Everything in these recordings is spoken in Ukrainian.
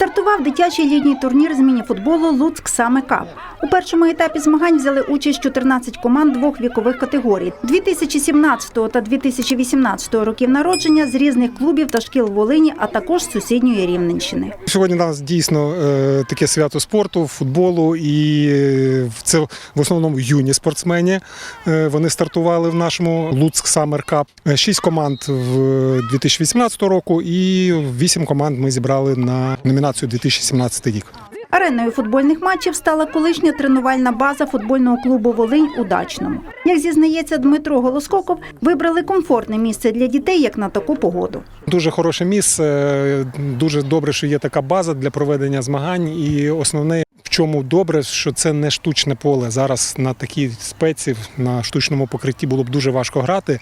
Стартував дитячий літній турнір з міні-футболу Луцьк Саме Кап. У першому етапі змагань взяли участь 14 команд двох вікових категорій 2017 та 2018 років народження з різних клубів та шкіл Волині, а також сусідньої Рівненщини. Сьогодні у нас дійсно е, таке свято спорту, футболу, і е, це в основному юні спортсмені. Е, Вони стартували в нашому Луцьк Cup. Е, Шість команд в 2018 року і вісім команд ми зібрали на номінацію 2017 рік. Ареною футбольних матчів стала колишня тренувальна база футбольного клубу Волинь у Дачному. Як зізнається Дмитро Голоскоков, вибрали комфортне місце для дітей як на таку погоду. Дуже хороше місце, дуже добре, що є така база для проведення змагань. І основне, в чому добре, що це не штучне поле. Зараз на такій спеці, на штучному покритті було б дуже важко грати.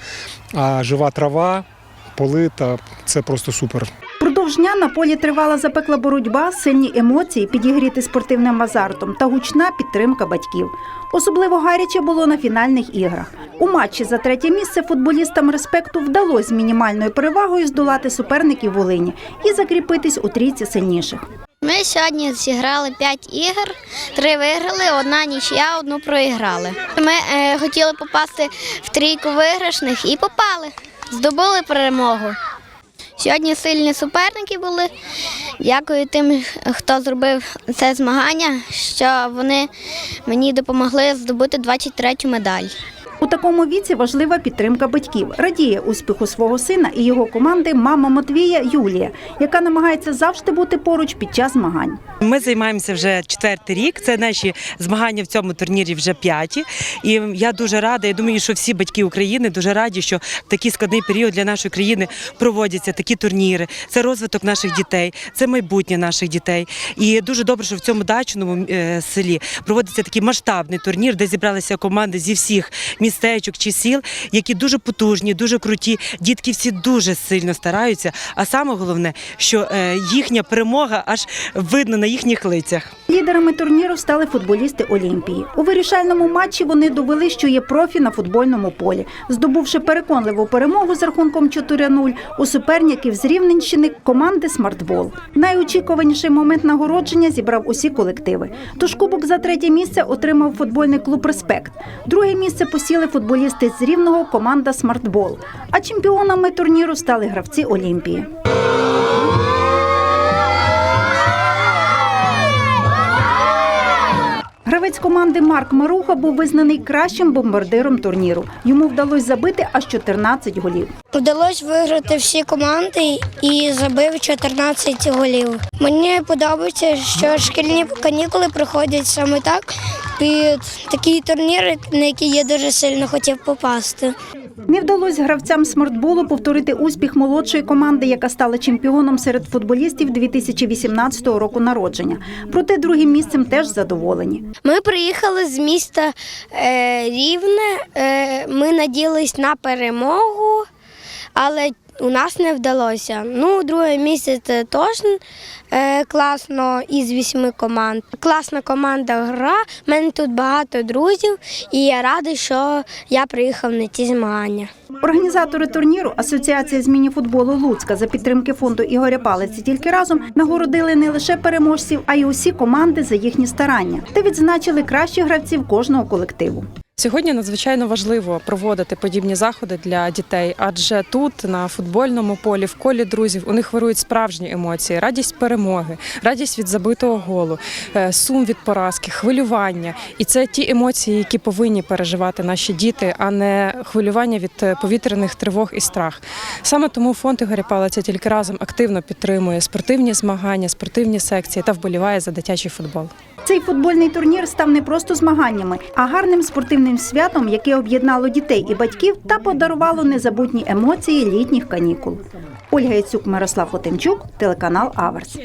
А жива трава, поли та це просто супер. Продовж дня на полі тривала запекла боротьба, сильні емоції, підігріти спортивним азартом та гучна підтримка батьків. Особливо гаряче було на фінальних іграх. У матчі за третє місце футболістам респекту вдалося з мінімальною перевагою здолати суперників Волині і закріпитись у трійці сильніших. Ми сьогодні зіграли 5 ігор, три виграли, одна нічия, одну проіграли. Ми е, хотіли попасти в трійку виграшних і попали. Здобули перемогу. Сьогодні сильні суперники були. Дякую тим, хто зробив це змагання, що вони мені допомогли здобути 23-ю медаль. У такому віці важлива підтримка батьків. Радіє успіху свого сина і його команди мама Матвія Юлія, яка намагається завжди бути поруч під час змагань. Ми займаємося вже четвертий рік. Це наші змагання в цьому турнірі вже п'яті. І я дуже рада. Я думаю, що всі батьки України дуже раді, що в такий складний період для нашої країни проводяться такі турніри. Це розвиток наших дітей, це майбутнє наших дітей. І дуже добре, що в цьому дачному е, селі проводиться такий масштабний турнір, де зібралися команди зі всіх містечок чи сіл, які дуже потужні, дуже круті. Дітки всі дуже сильно стараються. А саме головне, що е, їхня перемога аж видно на їхніх лицях. Лідерами турніру стали футболісти Олімпії. У вирішальному матчі вони довели, що є профі на футбольному полі, здобувши переконливу перемогу з рахунком 4-0 у суперників з Рівненщини команди Смартбол. Найочікуваніший момент нагородження зібрав усі колективи. Тож кубок за третє місце отримав футбольний клуб Респект. Друге місце посіли футболісти з Рівного команда Смартбол. А чемпіонами турніру стали гравці Олімпії. Гравець команди Марк Маруха був визнаний кращим бомбардиром турніру. Йому вдалося забити аж 14 голів. Вдалося виграти всі команди і забив 14 голів. Мені подобається, що шкільні канікули проходять саме так під такі турніри, на які я дуже сильно хотів попасти. Не вдалося гравцям смартболу повторити успіх молодшої команди, яка стала чемпіоном серед футболістів 2018 року народження. Проте другим місцем теж задоволені. Ми приїхали з міста е, Рівне. Е, ми надіялись на перемогу, але у нас не вдалося. Ну, друге місце це теж е, класно із вісьми команд. Класна команда гра. У мене тут багато друзів, і я радий, що я приїхав на ці змагання. Організатори турніру Асоціація з мініфутболу Луцька за підтримки фонду Ігоря Палиці тільки разом нагородили не лише переможців, а й усі команди за їхні старання та відзначили кращих гравців кожного колективу. Сьогодні надзвичайно важливо проводити подібні заходи для дітей, адже тут, на футбольному полі, в колі друзів, у них вирують справжні емоції: радість перемоги, радість від забитого голу, е, сум від поразки, хвилювання. І це ті емоції, які повинні переживати наші діти, а не хвилювання від е, повітряних тривог і страх. Саме тому фонд Ігоря Палиця тільки разом активно підтримує спортивні змагання, спортивні секції та вболіває за дитячий футбол. Цей футбольний турнір став не просто змаганнями, а гарним спортивним святом, яке об'єднало дітей і батьків та подарувало незабутні емоції літніх канікул. Ольга Яцюк, Мирослав Хотимчук, телеканал Аверс.